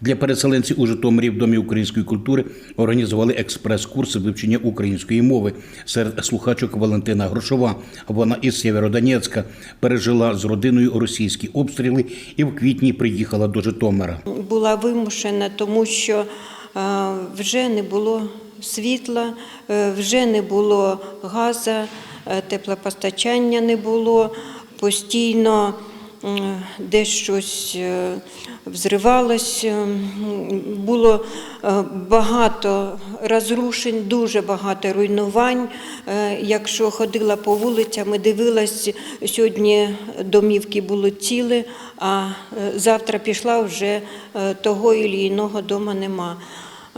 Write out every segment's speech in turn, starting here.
Для переселенців у Житомирі в Домі української культури організували експрес-курси вивчення української мови серед слухачок Валентина Грошова. Вона із Сєвєродонецька пережила з родиною російські обстріли і в квітні приїхала до Житомира. була вимушена, тому що е, вже не було світла, е, вже не було газу, е, теплопостачання не було, постійно м, десь щось е, взривалось, було е, багато розрушень, дуже багато руйнувань. Е, Якщо ходила по вулицям і дивилась, сьогодні домівки були цілі, а е, завтра пішла вже е, того і іного дома нема.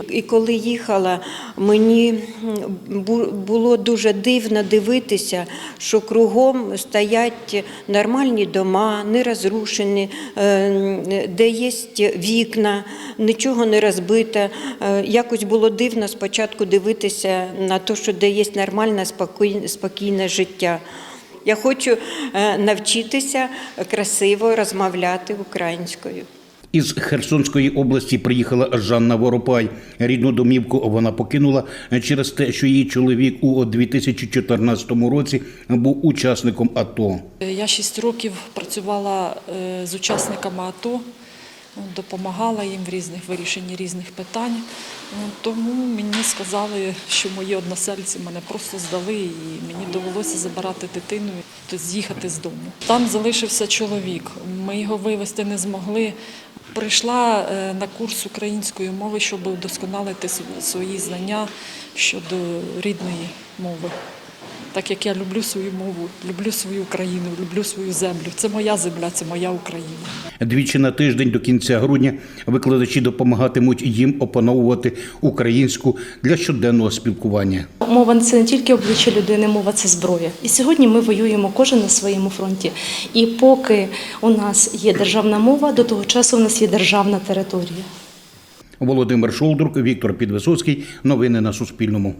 І коли їхала, мені було дуже дивно дивитися, що кругом стоять нормальні дома, не розрушені, е, де є вікна, нічого не розбито. Е, Якось було дивно спочатку дивитися на те, що де є нормальне, спокійне, спокійне життя. Я хочу е, навчитися красиво розмовляти українською. Із Херсонської області приїхала Жанна Воропай. Рідну домівку вона покинула через те, що її чоловік у 2014 році був учасником АТО. Я 6 років працювала е, з учасниками АТО, ну, допомагала їм в різних вирішенні різних питань. Ну, Тому мені сказали, що мої односельці мене просто здали, і мені довелося забирати дитину з'їхати з дому. Там залишився чоловік. Ми його вивезти не змогли. Прийшла е, на курс української мови, щоб вдосконалити свої знання щодо рідної мови. Так як я люблю свою мову, люблю свою країну, люблю свою землю. Це моя земля, це моя Україна. Двічі на тиждень до кінця грудня викладачі допомагатимуть їм опановувати українську для щоденного спілкування. Мова це не тільки обличчя людини, мова це зброя. І сьогодні ми воюємо кожен на своєму фронті. І поки у нас є державна мова, до того часу у нас є державна територія. Володимир Шолдрук, Віктор Підвисоцький. Новини на Суспільному.